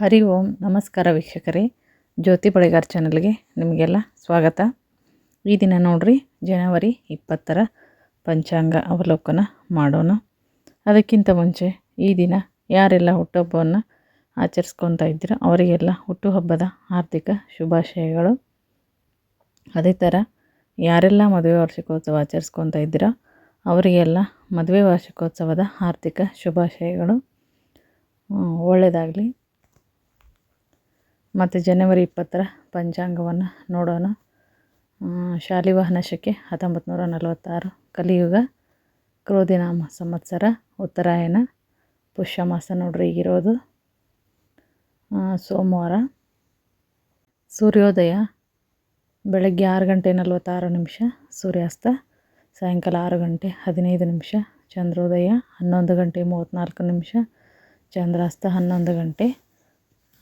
ಹರಿ ಓಂ, ನಮಸ್ಕಾರ ವೀಕ್ಷಕರೇ. ಜ್ಯೋತಿ ಬಳಿಗಾರ್ ಚಾನಲ್ಗೆ ನಿಮಗೆಲ್ಲ ಸ್ವಾಗತ. ಈ ದಿನ ನೋಡ್ರಿ, ಜನವರಿ ಇಪ್ಪತ್ತರ ಪಂಚಾಂಗ ಅವಲೋಕನ ಮಾಡೋಣ. ಅದಕ್ಕಿಂತ ಮುಂಚೆ ಈ ದಿನ ಯಾರೆಲ್ಲ ಹುಟ್ಟುಹಬ್ಬವನ್ನು ಆಚರಿಸ್ಕೊತಾ ಇದ್ದೀರೋ ಅವರಿಗೆಲ್ಲ ಹುಟ್ಟುಹಬ್ಬದ ಆರ್ಥಿಕ ಶುಭಾಶಯಗಳು. ಅದೇ ಥರ ಯಾರೆಲ್ಲ ಮದುವೆ ವಾರ್ಷಿಕೋತ್ಸವ ಆಚರಿಸ್ಕೊತಾ ಇದ್ದೀರೋ ಅವರಿಗೆಲ್ಲ ಮದುವೆ ವಾರ್ಷಿಕೋತ್ಸವದ ಆರ್ಥಿಕ ಶುಭಾಶಯಗಳು. ಒಳ್ಳೆಯದಾಗಲಿ ಮತ್ತು ಜನವರಿ ಇಪ್ಪತ್ತರ ಪಂಚಾಂಗವನ್ನು ನೋಡೋಣ. ಶಾಲಿವಾಹನ ಶಕೆ ಹತ್ತೊಂಬತ್ತು ನೂರ ನಲವತ್ತಾರು, ಕಲಿಯುಗ, ಕ್ರೋಧಿನಾಮ ಸಂವತ್ಸರ, ಉತ್ತರಾಯಣ ಪುಷ್ಯ ಮಾಸ ನೋಡ್ರಿ ಈಗಿರೋದು ಸೋಮವಾರ, ಸೂರ್ಯೋದಯ, ಬೆಳಗ್ಗೆ ಆರು ಗಂಟೆ ನಲವತ್ತಾರು ನಿಮಿಷ, ಸೂರ್ಯಾಸ್ತ, ಸಾಯಂಕಾಲ ಆರು ಗಂಟೆ ಹದಿನೈದು ನಿಮಿಷ, ಚಂದ್ರೋದಯ, ಹನ್ನೊಂದು ಗಂಟೆ ಮೂವತ್ತ್ನಾಲ್ಕು ನಿಮಿಷ, ಚಂದ್ರಾಸ್ತ ಹನ್ನೊಂದು ಗಂಟೆ,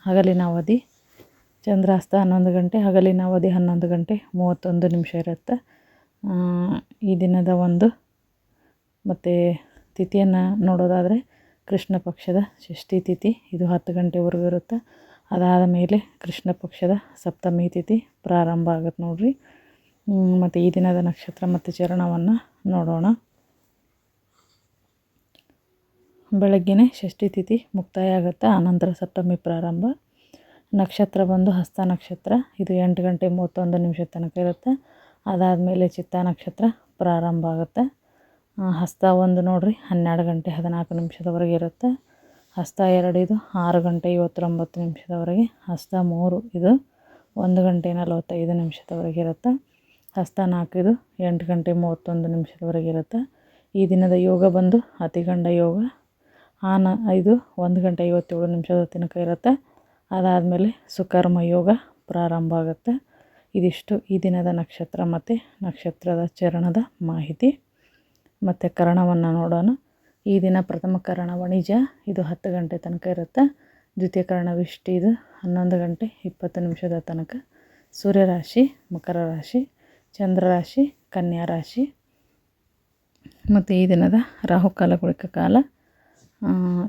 ಹಗಲಿನ ಅವಧಿ ಚಂದ್ರಾಸ್ತ ಹನ್ನೊಂದು ಗಂಟೆ, ಹಗಲಿನ ಅವಧಿ ಹನ್ನೊಂದು ಗಂಟೆ ಮೂವತ್ತೊಂದು ನಿಮಿಷ ಇರುತ್ತೆ. ಈ ದಿನದ ಒಂದು ಮತ್ತು ತಿಥಿಯನ್ನು ನೋಡೋದಾದರೆ ಕೃಷ್ಣ ಪಕ್ಷದ ಷಷ್ಠಿ ತಿಥಿ, ಇದು ಹತ್ತು ಗಂಟೆವರೆಗೂ ಇರುತ್ತೆ. ಅದಾದ ಮೇಲೆ ಕೃಷ್ಣ ಪಕ್ಷದ ಸಪ್ತಮಿ ತಿಥಿ ಪ್ರಾರಂಭ ಆಗುತ್ತೆ ನೋಡಿರಿ. ಮತ್ತು ಈ ದಿನದ ನಕ್ಷತ್ರ ಮತ್ತು ಚರಣವನ್ನು ನೋಡೋಣ. ಬೆಳಗ್ಗೆನೇ ಷಷ್ಠಿ ತಿಥಿ ಮುಕ್ತಾಯ ಆಗುತ್ತೆ, ಆನಂತರ ಸಪ್ತಮಿ ಪ್ರಾರಂಭ. ನಕ್ಷತ್ರ ಬಂದು ಹಸ್ತ ನಕ್ಷತ್ರ. ಇದು ಎಂಟು ಗಂಟೆ ಮೂವತ್ತೊಂದು ನಿಮಿಷ ತನಕ ಇರುತ್ತೆ. ಅದಾದಮೇಲೆ ಚಿತ್ತ ನಕ್ಷತ್ರ ಪ್ರಾರಂಭ ಆಗುತ್ತೆ. ಹಸ್ತ ಒಂದು ನೋಡಿರಿ, ಹನ್ನೆರಡು ಗಂಟೆ ಹದಿನಾಲ್ಕು ನಿಮಿಷದವರೆಗೆ ಇರುತ್ತೆ. ಹಸ್ತ ಎರಡು, ಇದು ಆರು ಗಂಟೆ ಐವತ್ತೊಂಬತ್ತು ನಿಮಿಷದವರೆಗೆ. ಹಸ್ತ ಮೂರು, ಇದು ಒಂದು ಗಂಟೆ ನಲವತ್ತೈದು ನಿಮಿಷದವರೆಗೆ ಇರುತ್ತೆ. ಹಸ್ತ ನಾಲ್ಕು, ಇದು ಎಂಟು ಗಂಟೆ ಮೂವತ್ತೊಂದು ನಿಮಿಷದವರೆಗೆ ಇರುತ್ತೆ. ಈ ದಿನದ ಯೋಗ ಬಂದು ಅತಿಗಂಡ ಯೋಗ. ಆನ ಇದು ಒಂದು ಗಂಟೆ ಐವತ್ತೇಳು ನಿಮಿಷದ ತನಕ ಇರುತ್ತೆ. ಅದಾದಮೇಲೆ ಸುಕರ್ಮ ಯೋಗ ಪ್ರಾರಂಭ ಆಗುತ್ತೆ. ಇದಿಷ್ಟು ಈ ದಿನದ ನಕ್ಷತ್ರ ಮತ್ತು ನಕ್ಷತ್ರದ ಚರಣದ ಮಾಹಿತಿ. ಮತ್ತು ಕರಣವನ್ನು ನೋಡೋಣ. ಈ ದಿನ ಪ್ರಥಮ ಕರಣ ವಾಣಿಜ್ಯ ಇದು ಹತ್ತು ಗಂಟೆ ತನಕ ಇರುತ್ತೆ. ದ್ವಿತೀಯ ಕರಣ ವಿಷ್ಟಿ ಇದು ಹನ್ನೊಂದು ಗಂಟೆ ಇಪ್ಪತ್ತು ನಿಮಿಷದ ತನಕ. ಸೂರ್ಯರಾಶಿ ಮಕರ ರಾಶಿ ಚಂದ್ರರಾಶಿ ಕನ್ಯಾ ರಾಶಿ. ಮತ್ತು ಈ ದಿನದ ರಾಹುಕಾಲ ಗುಳಿಕ ಕಾಲ.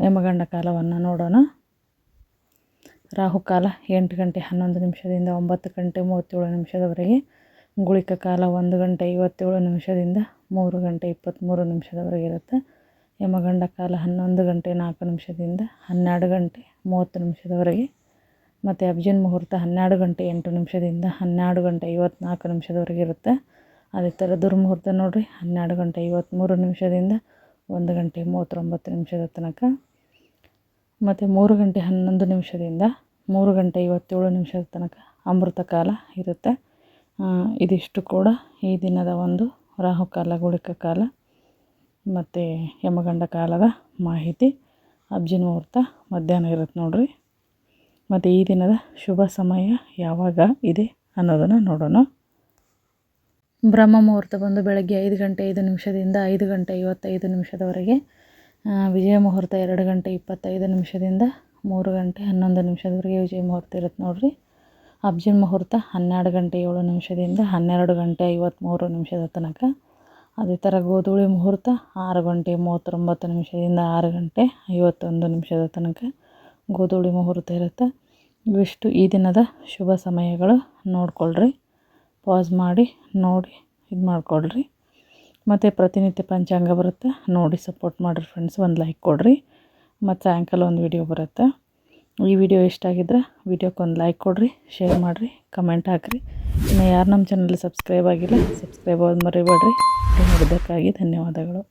ಯಮಗಂಡ ಕಾಲವನ್ನು ನೋಡೋಣ. ರಾಹುಕಾಲ ಎಂಟು ಗಂಟೆ ಹನ್ನೊಂದು ನಿಮಿಷದಿಂದ ಒಂಬತ್ತು ಗಂಟೆ ಮೂವತ್ತೇಳು ನಿಮಿಷದವರೆಗೆ, ಗುಳಿಕ ಕಾಲ ಒಂದು ಗಂಟೆ ಐವತ್ತೇಳು ನಿಮಿಷದಿಂದ ಮೂರು ಗಂಟೆ ಇಪ್ಪತ್ತ್ಮೂರು ನಿಮಿಷದವರೆಗೆ ಇರುತ್ತೆ. ಯಮಗಂಡ ಕಾಲ ಹನ್ನೊಂದು ಗಂಟೆ ನಾಲ್ಕು ನಿಮಿಷದಿಂದ ಹನ್ನೆರಡು ಗಂಟೆ ಮೂವತ್ತು ನಿಮಿಷದವರೆಗೆ ಮತ್ತು ಅಭಿಜಿನ್ ಮುಹೂರ್ತ ಹನ್ನೆರಡು ಗಂಟೆ ಎಂಟು ನಿಮಿಷದಿಂದ ಹನ್ನೆರಡು ಗಂಟೆ ಐವತ್ನಾಲ್ಕು ನಿಮಿಷದವರೆಗೆ ಇರುತ್ತೆ. ಅದೇ ಥರ ದುರ್ಮುಹೂರ್ತ ನೋಡಿರಿ, ಹನ್ನೆರಡು ಗಂಟೆ ಐವತ್ತ್ಮೂರು ನಿಮಿಷದಿಂದ ಒಂದು ಗಂಟೆ ಮೂವತ್ತೊಂಬತ್ತು ನಿಮಿಷದ ತನಕ ಮತ್ತು ಮೂರು ಗಂಟೆ ಹನ್ನೊಂದು ನಿಮಿಷದಿಂದ ಮೂರು ಗಂಟೆ ಐವತ್ತೇಳು ನಿಮಿಷದ ತನಕ ಅಮೃತ ಕಾಲ ಇರುತ್ತೆ. ಇದಿಷ್ಟು ಕೂಡ ಈ ದಿನದ ಒಂದು ರಾಹುಕಾಲ ಗುಳಿಕ ಕಾಲ, ಮತ್ತು ಯಮಗಂಡ ಕಾಲದ ಮಾಹಿತಿ. ಅಬ್ಜಿನ ಮುಹೂರ್ತ ಮಧ್ಯಾಹ್ನ ಇರುತ್ತೆ ನೋಡಿರಿ. ಮತ್ತು ಈ ದಿನದ ಶುಭ ಸಮಯ ಯಾವಾಗ ಇದೆ ಅನ್ನೋದನ್ನು ನೋಡೋಣ. ಬ್ರಹ್ಮ ಮುಹೂರ್ತ ಬಂದು ಬೆಳಗ್ಗೆ ಐದು ಗಂಟೆ ಐದು ನಿಮಿಷದಿಂದ ಐದು ಗಂಟೆ ಐವತ್ತೈದು ನಿಮಿಷದವರೆಗೆ ವಿಜಯ ಮುಹೂರ್ತ ಎರಡು ಗಂಟೆ ಇಪ್ಪತ್ತೈದು ನಿಮಿಷದಿಂದ ಮೂರು ಗಂಟೆ ಹನ್ನೊಂದು ನಿಮಿಷದವರೆಗೆ ವಿಜಯ ಮುಹೂರ್ತ ಇರುತ್ತೆ ನೋಡಿರಿ. ಅಬ್ಜಿನ್ ಮುಹೂರ್ತ ಹನ್ನೆರಡು ಗಂಟೆ ಏಳು ನಿಮಿಷದಿಂದ ಹನ್ನೆರಡು ಗಂಟೆ ಐವತ್ತ್ಮೂರು ನಿಮಿಷದ ತನಕ. ಅದೇ ಥರ ಗೋಧೂಳಿ ಮುಹೂರ್ತ ಆರು ಗಂಟೆ ಮೂವತ್ತೊಂಬತ್ತು ನಿಮಿಷದಿಂದ ಆರು ಗಂಟೆ ಐವತ್ತೊಂದು ನಿಮಿಷದ ತನಕ ಗೋಧೂಳಿ ಮುಹೂರ್ತ ಇರುತ್ತೆ. ಇವಿಷ್ಟು ಈ ದಿನದ ಶುಭ ಸಮಯಗಳು ನೋಡ್ಕೊಳ್ರಿ. ಪಾಸ್ ಮಾಡಿ ನೋಡಿ ಇದು ಮಾಡ್ಕೊಳ್ರಿ ಮತ್ತು ಪ್ರತಿನಿತ್ಯ ಪಂಚಾಂಗ ಬರುತ್ತೆ. ನೋಡಿ ಸಪೋರ್ಟ್ ಮಾಡಿರಿ ಫ್ರೆಂಡ್ಸ್ ಒಂದು ಲೈಕ್ ಕೊಡಿರಿ. ಮತ್ತು ಸಾಯಂಕಾಲ ಒಂದು ವಿಡಿಯೋ ಬರುತ್ತೆ. ಈ ವಿಡಿಯೋ ಇಷ್ಟ ಆಗಿದ್ರೆ ವಿಡಿಯೋಕ್ಕೆ ಲೈಕ್ ಕೊಡಿರಿ ಶೇರ್ ಮಾಡಿರಿ ಕಮೆಂಟ್ ಹಾಕಿರಿ. ಇನ್ನು ಯಾರು ನಮ್ಮ ಚಾನಲ್ ಸಬ್ಸ್ಕ್ರೈಬ್ ಆಗಿಲ್ಲ ಸಬ್ಸ್ಕ್ರೈಬ್ ಆಗೋದು ಮರಿಬೇಡ್ರಿ. ನೋಡಿದ್ದಕ್ಕಾಗಿ ಧನ್ಯವಾದಗಳು.